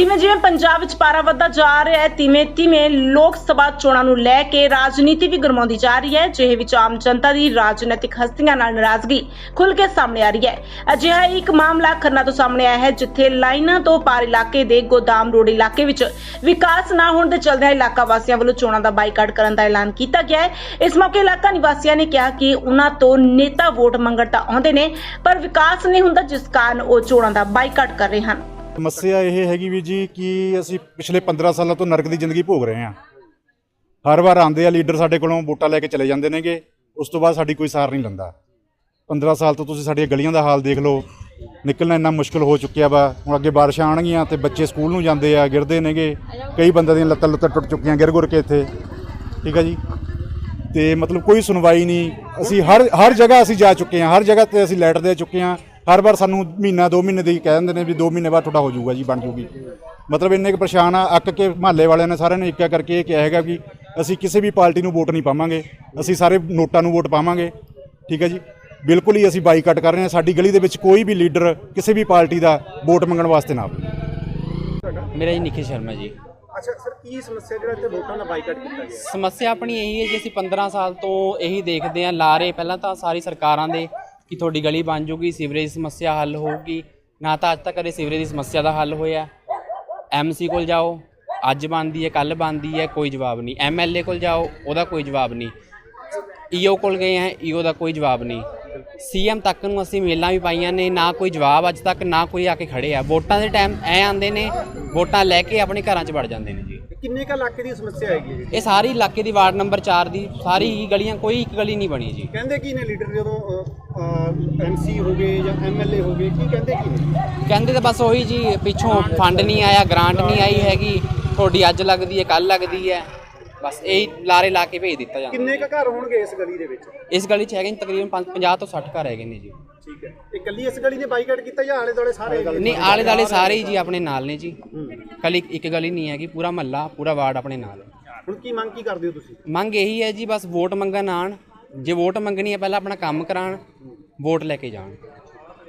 ਜਿਵੇਂ ਜਿਵੇਂ ਪੰਜਾਬ ਵਿੱਚ ਪਾਰਾ ਵੱਧਦਾ ਜਾ ਰਿਹਾ ਹੈ, ਤਿਵੇਂ ਤਿਵੇਂ ਲੋਕ ਸਭਾ ਚੋਣਾਂ ਨੂੰ ਲੈ ਕੇ ਰਾਜਨੀਤੀ ਵੀ ਗਰਮਾਉਂਦੀ ਜਾ ਰਹੀ ਹੈ। ਜਿਹੇ ਵਿੱਚ ਆਮ ਜਨਤਾ ਦੀ ਰਾਜਨੀਤਿਕ ਹਸਤੀਆਂ ਨਾਲ ਨਾਰਾਜ਼ਗੀ ਖੁੱਲ੍ਹ ਕੇ ਸਾਹਮਣੇ ਆ ਰਹੀ ਹੈ। ਅਜਿਹਾ ਇੱਕ ਮਾਮਲਾ ਖੰਨਾ ਤੋਂ ਸਾਹਮਣੇ ਆਇਆ ਹੈ, ਜਿੱਥੇ ਲਾਈਨਾਂ ਤੋਂ ਪਾਰ ਇਲਾਕੇ ਦੇ ਗੋਦਾਮ ਰੋਡ ਇਲਾਕੇ ਵਿੱਚ ਵਿਕਾਸ ਨਾ ਹੋਣ ਦੇ ਚਲਦਿਆਂ ਇਲਾਕਾ ਵਾਸੀਆਂ ਵੱਲੋਂ ਚੋਣਾਂ ਦਾ ਬਾਈਕਾਟ ਕਰਨ ਦਾ ਐਲਾਨ ਕੀਤਾ ਗਿਆ ਹੈ। ਇਸ ਮੌਕੇ ਇਲਾਕਾ ਨਿਵਾਸੀਆਂ ਨੇ ਕਿਹਾ ਕਿ ਉਹਨਾਂ ਤੋਂ ਨੇਤਾ ਵੋਟ ਮੰਗਣ ਤਾਂ ਆਉਂਦੇ ਨੇ, ਪਰ ਵਿਕਾਸ ਨਹੀਂ ਹੁੰਦਾ, ਜਿਸ ਕਾਰਨ ਉਹ ਚੋਣਾਂ ਦਾ ਬਾਈਕਾਟ ਕਰ ਰਹੇ ਹਨ। ਸਮੱਸਿਆ ਇਹ ਹੈਗੀ ਵੀ ਜੀ ਕਿ ਅਸੀਂ ਪਿਛਲੇ 15 ਸਾਲਾਂ ਤੋਂ ਨਰਕ ਦੀ ਜ਼ਿੰਦਗੀ ਭੋਗ ਰਹੇ ਹਾਂ। ਹਰ ਵਾਰ ਆਉਂਦੇ ਆ ਲੀਡਰ ਸਾਡੇ ਕੋਲੋਂ ਵੋਟਾਂ ਲੈ ਕੇ ਚਲੇ ਜਾਂਦੇ ਨੇਗੇ, ਉਸ ਤੋਂ ਬਾਅਦ ਸਾਡੀ ਕੋਈ ਸਾਰ ਨਹੀਂ ਲੰਦਾ। 15 ਸਾਲ ਤੋਂ ਤੁਸੀਂ ਸਾਡੀਆਂ ਗਲੀਆਂ ਦਾ ਹਾਲ ਦੇਖ ਲਓ, ਨਿਕਲਣਾ ਇੰਨਾ ਮੁਸ਼ਕਲ ਹੋ ਚੁੱਕਿਆ ਵਾ। ਹੁਣ ਅੱਗੇ ਬਾਰਿਸ਼ਾਂ ਆਣਗੀਆਂ ਤੇ ਬੱਚੇ ਸਕੂਲ ਨੂੰ ਜਾਂਦੇ ਆ, ਗਿਰਦੇ ਨੇਗੇ। ਕਈ ਬੰਦਿਆਂ ਦੀਆਂ ਲੱਤਾਂ ਲੁੱਤਾਂ ਟੁੱਟ ਚੁੱਕੀਆਂ ਗਿਰ ਗੁਰ ਕੇ ਇੱਥੇ। ਠੀਕ ਆ ਜੀ? ਤੇ ਮਤਲਬ ਕੋਈ ਸੁਣਵਾਈ ਨਹੀਂ। ਅਸੀਂ ਹਰ ਹਰ ਜਗ੍ਹਾ ਅਸੀਂ ਜਾ ਚੁੱਕੇ ਹਾਂ, ਹਰ ਜਗ੍ਹਾ ਤੇ ਅਸੀਂ ਲੈਟਰ ਦੇ ਚੁੱਕੇ ਹਾਂ। ਹਰ ਵਾਰ ਸਾਨੂੰ ਮਹੀਨਾ 2 ਮਹੀਨੇ ਦੀ ਕਹਿ ਦਿੰਦੇ ਨੇ ਵੀ 2 ਮਹੀਨੇ ਬਾਅਦ ਤੁਹਾਡਾ ਹੋ ਜਾਊਗਾ ਜੀ ਬਣ ਜਾਊਗੀ। ਮਤਲਬ ਇੰਨੇ ਕੁ ਪਰੇਸ਼ਾਨ ਆ ਅੱਕ ਕੇ ਮਹੱਲੇ ਵਾਲਿਆਂ ਨੇ ਸਾਰਿਆਂ ਨੇ ਇੱਕਾ ਕਰਕੇ ਇਹ ਕਿਹਾ ਹੈਗਾ ਕਿ ਅਸੀਂ ਕਿਸੇ ਵੀ ਪਾਰਟੀ ਨੂੰ ਵੋਟ ਨਹੀਂ ਪਾਵਾਂਗੇ ਅਸੀਂ ਸਾਰੇ ਨੋਟਾਂ ਨੂੰ ਵੋਟ ਪਾਵਾਂਗੇ ਠੀਕ ਹੈ ਜੀ? ਬਿਲਕੁਲ ਹੀ ਅਸੀਂ ਬਾਈਕਾਟ ਕਰ ਰਹੇ ਹਾਂ ਸਾਡੀ ਗਲੀ ਦੇ ਵਿੱਚ ਕੋਈ ਵੀ ਲੀਡਰ ਕਿਸੇ ਵੀ ਪਾਰਟੀ ਦਾ ਵੋਟ ਮੰਗਣ ਵਾਸਤੇ ਨਾ ਆਵੇ। ਮੇਰਾ ਜੀ ਨਿਖਿਲ ਸ਼ਰਮਾ ਜੀ। ਅੱਛਾ ਸਰ ਕੀ ਸਮੱਸਿਆ ਜਿਹੜਾ ਇੱਥੇ ਵੋਟਾਂ ਦਾ ਬਾਈਕਾਟ ਕੀਤਾ ਗਿਆ? ਸਮੱਸਿਆ ਆਪਣੀ ਇਹੀ ਹੈ ਜੀ ਅਸੀਂ 15 ਸਾਲ ਤੋਂ ਇਹੀ ਦੇਖਦੇ ਆਂ ਲਾਰੇ ਪਹਿਲਾਂ ਤਾਂ ਸਾਰੀ ਸਰਕਾਰਾਂ ਦੇ ਕਿ ਤੁਹਾਡੀ ਗਲੀ ਬਣ ਜੂਗੀ, ਸੀਵਰੇਜ ਦੀ ਸਮੱਸਿਆ ਹੱਲ ਹੋਊਗੀ। ਨਾ ਤਾਂ ਅੱਜ ਤੱਕ ਕਦੇ ਸੀਵਰੇਜ ਦੀ ਸਮੱਸਿਆ ਦਾ ਹੱਲ ਹੋਇਆ। ਐਮਸੀ ਕੋਲ ਜਾਓ, ਅੱਜ ਬਣਦੀ ਹੈ ਕੱਲ ਬਣਦੀ ਹੈ, ਕੋਈ ਜਵਾਬ ਨਹੀਂ। ਐਮਐਲਏ ਕੋਲ ਜਾਓ, ਉਹਦਾ ਕੋਈ ਜਵਾਬ ਨਹੀਂ। ਈਓ ਕੋਲ ਗਏ ਹੈ ਈਓ ਦਾ ਕੋਈ ਜਵਾਬ ਨਹੀਂ। ਸੀਐਮ ਤੱਕ ਨੂੰ ਅਸੀਂ ਮੇਲਾਂ ਵੀ ਪਾਈਆਂ ਨੇ, ਨਾ ਕੋਈ ਜਵਾਬ ਅੱਜ ਤੱਕ, ਨਾ ਕੋਈ ਆ ਕੇ ਖੜੇ ਆ। ਵੋਟਾਂ ਦੇ ਟਾਈਮ ਐ ਆਉਂਦੇ ਨੇ, ਵੋਟਾਂ ਲੈ ਕੇ ਆਪਣੇ ਘਰਾਂ 'ਚ ਵੜ ਜਾਂਦੇ ਨੇ ਜੀ। ਕਿੰਨੇ ਕ ਇਲਾਕੇ ਦੀ ਸਮੱਸਿਆ ਹੈਗੀ ਜੀ? ਇਹ ਸਾਰੀ ਇਲਾਕੇ ਦੀ ਵਾਰਡ ਨੰਬਰ 4 ਦੀ ਸਾਰੀ ਹੀ ਗਲੀਆਂ ਕੋਈ ਇੱਕ ਗਲੀ ਨਹੀਂ ਬਣੀ ਜੀ। ਕਹਿੰਦੇ ਕੀ ਨੇ ਲੀਡਰ ਜਦੋਂ ਐਮਸੀ ਹੋ ਗਏ ਜਾਂ ਐਮਐਲਏ ਹੋ ਗਏ ਕੀ ਕਹਿੰਦੇ ਕੀ ਨੇ? ਕਹਿੰਦੇ ਤਾਂ ਬਸ ਉਹੀ ਜੀ ਪਿੱਛੋਂ ਫੰਡ ਨਹੀਂ ਆਇਆ ਗ੍ਰਾਂਟ ਨਹੀਂ ਆਈ ਹੈਗੀ ਤੁਹਾਡੀ ਅੱਜ ਲੱਗਦੀ ਹੈ ਕੱਲ ਲੱਗਦੀ ਹੈ। ਬਸ ਇਹੀ ਲਾਰੇ ਲਾ ਕੇ ਭੇਜ ਦਿੱਤਾ ਜਾਂਦਾ ਕਿੰਨੇ ਕ ਘਰ ਹੋਣਗੇ ਇਸ ਗਲੀ ਦੇ ਵਿੱਚ? ਇਸ ਗਲੀ 'ਚ ਹੈਗੇ ਨੇ ਤਕਰੀਬਨ ਪੰਜ- 50 ਤੋਂ 60 ਘਰ ਹੈਗੇ ਨੇ ਜੀ। ਠੀਕ ਹੈ ਇਹ ਕੱਲੀ ਇਸ ਗਲੀ ਨੇ ਬਾਈਕਾਟ ਕੀਤਾ ਜਾਂ ਆਲੇ ਦੁਆਲੇ ਸਾਰੇ ਨਹੀਂ ਆਲੇ ਦਾਲੇ ਸਾਰੇ ਹੀ ਜੀ ਆਪਣੇ ਨਾਲ ਨੇ ਜੀ। ਕੱਲ ਇੱਕ ਗਲੀ ਨਹੀਂ ਹੈਗੀ ਪੂਰਾ ਮਹੱਲਾ ਪੂਰਾ ਵਾਰਡ ਆਪਣੇ ਨਾਲ ਹੈ। ਹੁਣ ਕੀ ਮੰਗ ਕੀ ਕਰਦੇ ਹੋ ਤੁਸੀਂ? ਮੰਗ ਇਹੀ ਹੈ ਜੀ ਬਸ ਵੋਟ ਮੰਗਣ ਆਣ ਜੇ ਵੋਟ ਮੰਗਣੀ ਹੈ ਪਹਿਲਾਂ ਆਪਣਾ ਕੰਮ ਕਰਾਣ ਵੋਟ ਲੈ ਕੇ ਜਾਣ।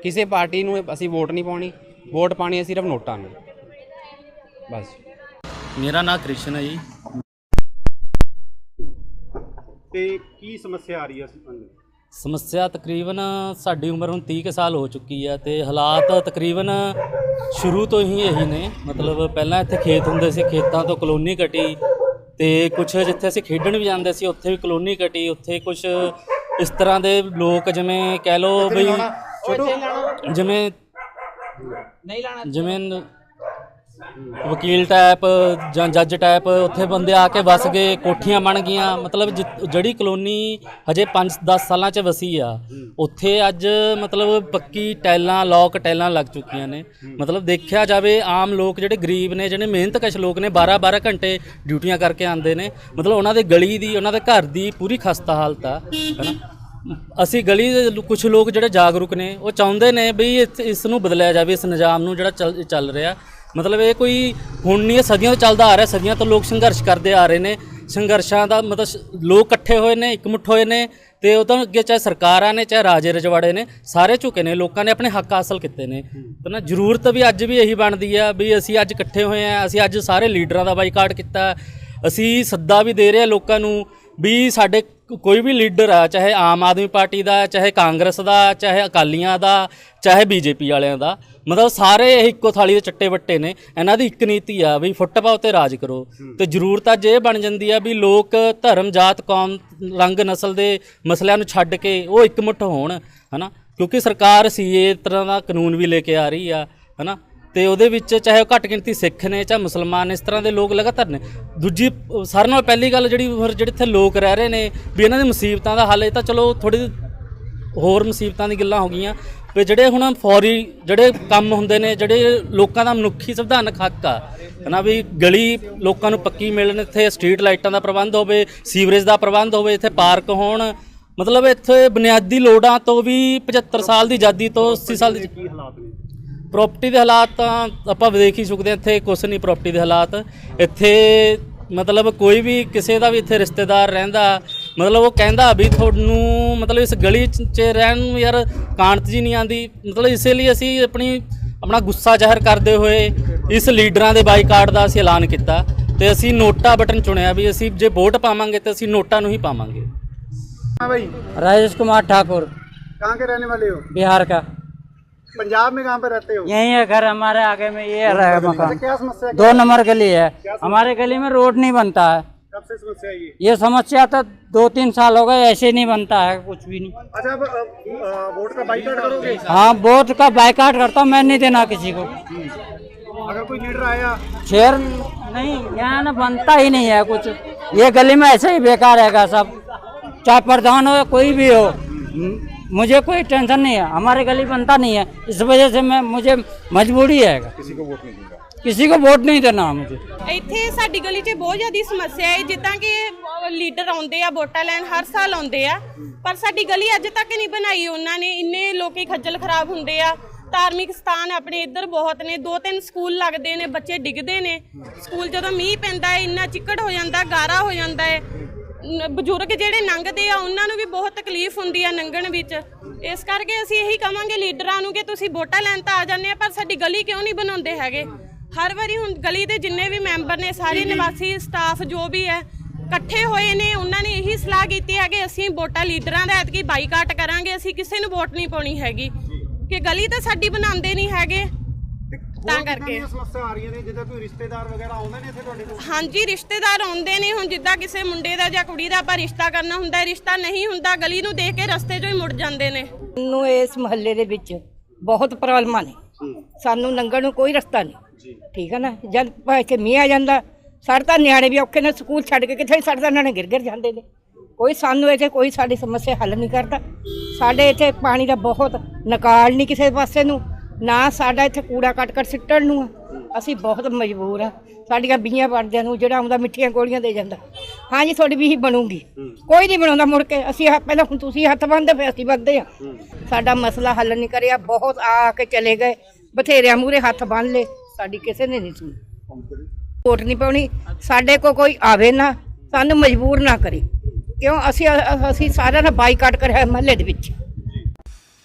ਕਿਸੇ ਪਾਰਟੀ ਨੂੰ ਅਸੀਂ ਵੋਟ ਨਹੀਂ ਪਾਉਣੀ ਵੋਟ ਪਾਣੀ ਹੈ ਸਿਰਫ ਨੋਟਾਂ ਨੂੰ। ਬਸ। ਮੇਰਾ ਨਾਮ ਕ੍ਰਿਸ਼ਨ ਹੈ ਜੀ। ਤੇ ਕੀ ਸਮੱਸਿਆ ਆ ਰਹੀ ਹੈ ਤੁਹਾਨੂੰ ਸਮੱਸਿਆ ਤਕਰੀਬਨ ਸਾਡੀ ਉਮਰ ਹੁਣ 30 ਕੁ ਸਾਲ ਹੋ ਚੁੱਕੀ ਹੈ ਤੇ ਹਾਲਾਤ ਤਕਰੀਬਨ ਸ਼ੁਰੂ ਤੋਂ ਹੀ ਇਹੀ ਨੇ। ਮਤਲਬ ਪਹਿਲਾਂ ਇੱਥੇ ਖੇਤ ਹੁੰਦੇ ਸੀ ਖੇਤਾਂ ਤੋਂ ਕਲੋਨੀ ਕਟੀ ਤੇ ਕੁਝ ਜਿੱਥੇ ਅਸੀਂ ਖੇਡਣ ਵੀ ਜਾਂਦੇ ਸੀ ਉੱਥੇ ਵੀ ਕਲੋਨੀ ਕਟੀ ਉੱਥੇ ਕੁਝ ਇਸ ਤਰ੍ਹਾਂ ਦੇ ਲੋਕ ਜਿਵੇਂ ਕਹਿ ਲਓ ਬਈ ਜਿਵੇਂ ਨਹੀਂ ਲਾਣਾ ਜਿਵੇਂ ਵਕੀਲ ਟਾਈਪ ਜਾਂ ਜੱਜ ਟਾਈਪ ਉੱਥੇ ਬੰਦੇ ਆ ਕੇ ਵਸ ਗਏ, ਕੋਠੀਆਂ ਬਣ ਗਈਆਂ। ਮਤਲਬ ਜਿ- ਜਿਹੜੀ ਕਲੋਨੀ ਹਜੇ 5-10 ਸਾਲਾਂ 'ਚ ਵਸੀ ਆ, ਉੱਥੇ ਅੱਜ ਮਤਲਬ ਪੱਕੀ ਟੈਲਾਂ ਲੋਕ ਟੈਲਾਂ ਲੱਗ ਚੁੱਕੀਆਂ ਨੇ। ਮਤਲਬ ਦੇਖਿਆ ਜਾਵੇ, ਆਮ ਲੋਕ ਜਿਹੜੇ ਗਰੀਬ ਨੇ, ਜਿਹੜੇ ਮਿਹਨਤਕਸ਼ ਲੋਕ ਨੇ 12-12 ਘੰਟੇ ਡਿਊਟੀਆਂ ਕਰਕੇ ਆਉਂਦੇ ਨੇ। ਮਤਲਬ ਉਹਨਾਂ ਦੇ ਗਲੀ ਦੀ, ਉਹਨਾਂ ਦੇ ਘਰ ਦੀ ਪੂਰੀ ਖਸਤਾ ਹਾਲਤ ਆ ਹੈਨਾ ਅਸੀਂ ਗਲੀ ਦੇ ਕੁਝ ਲੋਕ ਜਿਹੜੇ ਜਾਗਰੂਕ ਨੇ, ਉਹ ਚਾਹੁੰਦੇ ਨੇ ਵੀ ਇਸ- ਇਸ ਨੂੰ ਬਦਲਿਆ ਜਾਵੇ, ਇਸ ਨਿਜ਼ਾਮ ਨੂੰ ਜਿਹੜਾ ਚੱਲ ਚੱਲ ਰਿਹਾ। ਮਤਲਬ ਇਹ ਕੋਈ ਹੁਣ ਨਹੀਂ, ਇਹ ਸਦੀਆਂ ਤੋਂ ਚੱਲਦਾ ਆ ਰਿਹਾ, ਸਦੀਆਂ ਤੋਂ ਲੋਕ ਸੰਘਰਸ਼ ਕਰਦੇ ਆ ਰਹੇ ਨੇ। ਸੰਘਰਸ਼ਾਂ ਦਾ ਮਤਲਬ ਸ- ਲੋਕ ਇਕੱਠੇ ਹੋਏ ਨੇ, ਇਕਮੁੱਠ ਹੋਏ ਨੇ ਤੇ ਉਹ ਤਾਂ ਅੱਗੇ ਚਾਹੇ ਸਰਕਾਰਾਂ ਨੇ, ਚਾਹੇ ਰਾਜੇ ਰਜਵਾੜੇ ਨੇ, ਸਾਰੇ ਝੁਕੇ ਨੇ, ਲੋਕਾਂ ਨੇ ਆਪਣੇ ਹੱਕ ਹਾਸਲ ਕੀਤੇ ਨੇ। ਤਾਂ ਨਾ ਜ਼ਰੂਰਤ ਵੀ ਅੱਜ ਵੀ ਇਹੀ ਬਣਦੀ ਆ ਵੀ ਅਸੀਂ ਅੱਜ ਇਕੱਠੇ ਹੋਏ ਆ, ਅਸੀਂ ਅੱਜ ਸਾਰੇ ਲੀਡਰਾਂ ਦਾ ਬਾਈਕਾਟ ਕੀਤਾ। ਅਸੀਂ ਸੱਦਾ ਵੀ ਦੇ ਰਹੇ ਆ ਲੋਕਾਂ ਨੂੰ ਵੀ ਸਾਡੇ ਕੋਈ ਵੀ ਲੀਡਰ ਆ ਚਾਹੇ ਆਮ ਆਦਮੀ ਪਾਰਟੀ ਦਾ ਚਾਹੇ ਕਾਂਗਰਸ ਦਾ ਚਾਹੇ ਅਕਾਲੀਆਂ ਦਾ ਚਾਹੇ ਬੀਜੇਪੀ ਵਾਲਿਆਂ ਦਾ ਮਤਲਬ ਸਾਰੇ ਇਹ ਇੱਕੋ ਥਾਲੀ ਦੇ ਚੱਟੇ ਵੱਟੇ ਨੇ। ਇਹਨਾਂ ਦੀ ਇੱਕ ਨੀਤੀ ਆ ਵੀ ਫੁੱਟ ਪਾਓ ਤੇ ਰਾਜ ਕਰੋ। ਤੇ ਜ਼ਰੂਰਤ ਅੱਜ ਇਹ ਬਣ ਜਾਂਦੀ ਆ ਵੀ ਲੋਕ ਧਰਮ ਜਾਤ ਕੌਮ ਰੰਗ ਨਸਲ ਦੇ ਮਸਲਿਆਂ ਨੂੰ ਛੱਡ ਕੇ ਉਹ ਇਕਮੁੱਠ ਹੋਣ ਹਨਾ? ਕਿਉਂਕਿ ਸਰਕਾਰ ਸੀਏ ਤਰ੍ਹਾਂ ਦਾ ਕਾਨੂੰਨ ਵੀ ਲੈ ਕੇ ਆ ਰਹੀ ਆ ਹਨਾ? ਤੇ ਉਹਦੇ ਵਿੱਚ ਚਾਹੇ ਉਹ ਘੱਟ ਗਿਣਤੀ ਸਿੱਖ ਨੇ ਚਾਹੇ ਮੁਸਲਮਾਨ ਨੇ, ਇਸ ਤਰ੍ਹਾਂ ਦੇ ਲੋਕ ਲਗਾਤਾਰ ਨੇ। ਦੂਜੀ ਸਾਰਿਆਂ ਨਾਲ ਪਹਿਲੀ ਗੱਲ ਜਿਹੜੀ ਫਿਰ ਜਿਹੜੇ ਇੱਥੇ ਲੋਕ ਰਹਿ ਰਹੇ ਨੇ ਵੀ ਇਹਨਾਂ ਦੀ ਮੁਸੀਬਤਾਂ ਦਾ ਹੱਲ, ਇਹ ਤਾਂ ਚਲੋ ਥੋੜੀ ਹੋਰ ਮੁਸੀਬਤਾਂ ਦੀ ਗੱਲਾਂ ਹੋ ਗਈਆਂ। ਵੀ ਜਿਹੜੇ ਹੁਣ ਫੌਰੀ ਜਿਹੜੇ ਕੰਮ ਹੁੰਦੇ ਨੇ, ਜਿਹੜੇ ਲੋਕਾਂ ਦਾ ਮਨੁੱਖੀ ਸੰਵਿਧਾਨਕ ਹੱਕ ਆ, ਹਨਾ ਵੀ ਗਲੀ ਲੋਕਾਂ ਨੂੰ ਪੱਕੀ ਮਿਲਣ, ਇੱਥੇ ਸਟਰੀਟ ਲਾਈਟਾਂ ਦਾ ਪ੍ਰਬੰਧ ਹੋਵੇ, ਸੀਵਰੇਜ ਦਾ ਪ੍ਰਬੰਧ ਹੋਵੇ, ਇੱਥੇ ਪਾਰਕ ਹੋਣ, ਮਤਲਬ ਇੱਥੇ ਬੁਨਿਆਦੀ ਲੋੜਾਂ ਤੋਂ ਵੀ 75 ਸਾਲ ਦੀ ਆਜ਼ਾਦੀ ਤੋਂ 80 ਸਾਲ ਦੀ ਕੀ ਹਾਲਾਤ ਨੇ? ਪ੍ਰਾਪਰਟੀ ਦੇ ਹਾਲਾਤ ਤਾਂ ਆਪਾਂ ਦੇਖ ਹੀ ਚੁੱਕਦੇ ਹਾਂ ਇੱਥੇ ਕੁਛ ਨਹੀਂ ਪ੍ਰਾਪਰਟੀ ਦੇ ਹਾਲਾਤ ਇੱਥੇ ਮਤਲਬ ਕੋਈ ਵੀ ਕਿਸੇ ਦਾ ਵੀ ਇੱਥੇ ਰਿਸ਼ਤੇਦਾਰ ਰਹਿੰਦਾ ਮਤਲਬ ਉਹ ਕਹਿੰਦਾ ਵੀ ਤੁਹਾਨੂੰ ਮਤਲਬ ਇਸ ਗਲੀ 'ਚ 'ਚ ਰਹਿਣ ਨੂੰ ਯਾਰ ਕਾਂਤ ਜੀ ਨਹੀਂ ਆਂਦੀ ਮਤਲਬ ਇਸੇ ਲਈ ਅਸੀਂ ਆਪਣੀ ਆਪਣਾ ਗੁੱਸਾ ਜ਼ਾਹਰ ਕਰਦੇ ਹੋਏ ਇਸ ਲੀਡਰਾਂ ਦੇ ਬਾਈਕਾਟ ਦਾ ਅਸੀਂ ਐਲਾਨ ਕੀਤਾ ਤੇ ਅਸੀਂ ਨੋਟਾ ਬਟਨ ਚੁਣਿਆ ਵੀ ਅਸੀਂ ਜੇ ਵੋਟ ਪਾਵਾਂਗੇ ਤੇ ਅਸੀਂ ਨੋਟਾਂ ਨੂੰ ਹੀ ਪਾਵਾਂਗੇ हाँ भाई राजेश कुमार ठाकुर कहाँ के रहने वाले हो बिहार का पंजाब में कहाँ पे रहते हो? यही है घर हमारे आगे में ये रहा अच्छा, मकान क्या समस्या दो नंबर गली है। हमारे गली में रोड नहीं बनता है। कब से समस्या ये? ये समस्या तो दो तीन साल हो गए ऐसे नहीं बनता है कुछ भी नहीं। अच्छा अब वोट का बाइकाट करोगे? हाँ वोट का बाइकाट करता हूँ मैं नहीं देना किसी को। अगर कोई लीडर आया? शेर नहीं यहाँ ना बनता ही नहीं है कुछ। ये गली में ऐसे ही बेकार रहेगा सब। चाहे प्रधान हो कोई भी हो। मुझे कोई टेंशन नहीं है हमारे गली बनता नहीं है इस वजह से मैं मुझे मजबूरी है किसी को वोट नहीं दूंगा किसी को वोट नहीं देना मुझे ਇੱਥੇ ਸਾਡੀ ਗਲੀ 'ਚ ਬਹੁਤ ਜ਼ਿਆਦਾ ਸਮੱਸਿਆ ਹੈ ਜਿੱਦਾਂ ਕਿ ਲੀਡਰ ਆਉਂਦੇ ਆ ਵੋਟਾਂ ਲੈਣ ਹਰ ਸਾਲ ਆਉਂਦੇ ਆ ਪਰ ਸਾਡੀ ਗਲੀ ਅੱਜ ਤੱਕ ਨਹੀਂ ਬਣਾਈ ਉਹਨਾਂ ਨੇ ਇੰਨੇ ਲੋਕੀ ਖੱਜਲ ਖਰਾਬ ਹੁੰਦੇ ਆ ਧਾਰਮਿਕ ਸਥਾਨ ਆਪਣੇ ਇੱਧਰ ਬਹੁਤ ਨੇ ਦੋ ਤਿੰਨ ਸਕੂਲ ਲੱਗਦੇ ਨੇ ਬੱਚੇ ਡਿੱਗਦੇ ਨੇ ਸਕੂਲ ਜਦੋਂ ਮੀਂਹ ਪੈਂਦਾ ਹੈ ਇੰਨਾ ਚਿੱਕੜ ਹੋ ਜਾਂਦਾ ਗਾਰਾ ਹੋ ਜਾਂਦਾ ਹੈ ਨ- ਬਜ਼ੁਰਗ ਜਿਹੜੇ ਲੰਘਦੇ ਆ ਉਹਨਾਂ ਨੂੰ ਵੀ ਬਹੁਤ ਤਕਲੀਫ ਹੁੰਦੀ ਆ ਲੰਘਣ ਵਿੱਚ। ਇਸ ਕਰਕੇ ਅਸੀਂ ਇਹੀ ਕਵਾਂਗੇ ਲੀਡਰਾਂ ਨੂੰ ਕਿ ਤੁਸੀਂ ਵੋਟਾਂ ਲੈਣ ਤਾਂ ਆ ਜਾਂਦੇ ਆ ਪਰ ਸਾਡੀ ਗਲੀ ਕਿਉਂ ਨਹੀਂ ਬਣਾਉਂਦੇ ਹੈਗੇ? ਹਰ ਵਾਰੀ ਹੁਣ ਗਲੀ ਦੇ ਜਿੰਨੇ ਵੀ ਮੈਂਬਰ ਨੇ ਸਾਰੇ ਨਿਵਾਸੀ ਸਟਾਫ ਜੋ ਵੀ ਹੈ ਇਕੱਠੇ ਹੋਏ ਨੇ ਉਹਨਾਂ ਨੇ ਇਹੀ ਸਲਾਹ ਕੀਤੀ ਹੈ ਕਿ ਅਸੀਂ ਵੋਟਾਂ ਲੀਡਰਾਂ ਦਾ ਐਤਕੀ ਬਾਈਕਾਟ ਕਰਾਂਗੇ ਅਸੀਂ ਕਿਸੇ ਨੂੰ ਵੋਟ ਨਹੀਂ ਪਾਉਣੀ ਹੈਗੀ। ਕਿ ਗਲੀ ਤਾਂ ਸਾਡੀ ਬਣਾਉਂਦੇ ਨਹੀਂ ਹੈਗੇ। ਤਾਂ ਕਰਕੇ। ਸਮੱਸਿਆ ਆ ਰਹੀਆਂ ਨੇ? ਜਿੱਦਾਂ ਕੋਈ ਰਿਸ਼ਤੇਦਾਰ ਵਗੈਰਾ ਆਉਂਦੇ ਨੇ ਇੱਥੇ ਤੁਹਾਡੇ ਕੋਲ? ਹਾਂਜੀ ਰਿਸ਼ਤੇਦਾਰ ਆਉਂਦੇ ਨੇ ਹੁਣ ਜਿੱਦਾਂ ਕਿਸੇ ਮੁੰਡੇ ਦਾ ਜਾਂ ਕੁੜੀ ਦਾ ਆਪਾਂ ਰਿਸ਼ਤਾ ਕਰਨਾ ਹੁੰਦਾ ਹੈ ਰਿਸ਼ਤਾ ਨਹੀਂ ਹੁੰਦਾ ਗਲੀ ਨੂੰ ਦੇਖ ਕੇ ਰਸਤੇ 'ਚੋਂ ਹੀ ਮੁੜ ਜਾਂਦੇ ਨੇ। ਨੂੰ ਇਸ ਮਹੱਲੇ ਦੇ ਵਿੱਚ ਬਹੁਤ ਪ੍ਰੋਬਲਮਾਂ ਨੇ। ਸਾਨੂੰ ਲੰਘਣ ਨੂੰ ਕੋਈ ਰਸਤਾ ਨਹੀਂ। ਠੀਕ ਹੈ ਨਾ? ਜਦ ਪ- ਇੱਥੇ ਮੀਂਹ ਆ ਜਾਂਦਾ ਸਾਡੇ ਤਾਂ ਨਿਆਣੇ ਵੀ ਔਖੇ ਨੇ ਸਕੂਲ ਛੱਡ ਕੇ ਕਿੱਥੇ ਸਾਡੇ ਤਾਂ ਨਿਆਣੇ ਗਿਰ ਗਿਰ ਜਾਂਦੇ ਨੇ। ਕੋਈ ਸਾਨੂੰ ਇੱਥੇ ਕੋਈ ਸਾਡੀ ਸਮੱਸਿਆ ਹੱਲ ਨਹੀਂ ਕਰਦਾ। ਸਾਡੇ ਇੱਥੇ ਪਾਣੀ ਦਾ ਬਹੁਤ ਨਿਕਾਲ ਨਹੀਂ ਕਿਸੇ ਪਾਸੇ ਨੂੰ। ਨਾ ਸਾਡਾ ਇੱਥੇ ਕੂੜਾ ਕੱਟ ਕੱਟ ਸਿੱਟਣ ਨੂੰ ਆ। ਅਸੀਂ ਬਹੁਤ ਮਜਬੂਰ ਆ। ਸਾਡੀਆਂ ਬੀਆਂ ਵੜਦਿਆਂ ਨੂੰ ਜਿਹੜਾ ਆਉਂਦਾ ਮਿੱਠੀਆਂ ਗੋਲੀਆਂ ਦੇ ਜਾਂਦਾ। ਹਾਂਜੀ ਤੁਹਾਡੀ ਵੀ ਬਣੂਗੀ। ਕੋਈ ਨਹੀਂ ਬਣਾਉਂਦਾ ਮੁੜ ਕੇ। ਅਸੀਂ ਆਹ ਪਹਿਲਾਂ ਹੁਣ ਤੁਸੀਂ ਹੱਥ ਬੰਨ੍ਹਦੇ ਫਿਰ ਅਸੀਂ ਬੰਨ੍ਹਦੇ ਆ। ਸਾਡਾ ਮਸਲਾ ਹੱਲ ਨਹੀਂ ਕਰਿਆ। ਬਹੁਤ ਆ ਕੇ ਚਲੇ ਗਏ। ਬਥੇਰਿਆਂ ਮੂਰੇ ਹੱਥ ਬੰਨ ਲਏ। ਸਾਡੀ ਕਿਸੇ ਨੇ ਨਹੀਂ ਸੁਣੀ। ਵੋਟ ਨਹੀਂ ਪਾਉਣੀ। ਸਾਡੇ ਕੋ ਕੋਈ ਆਵੇ ਨਾ ਸਾਨੂੰ ਮਜਬੂਰ ਨਾ ਕਰੇ। ਕਿਉਂ? ਅਸੀਂ ਅਸੀਂ ਸਾਰਿਆਂ ਨੇ ਬਾਈਕਾਟ ਕਰਿਆ ਮਹੱਲੇ ਦੇ ਵਿੱਚ।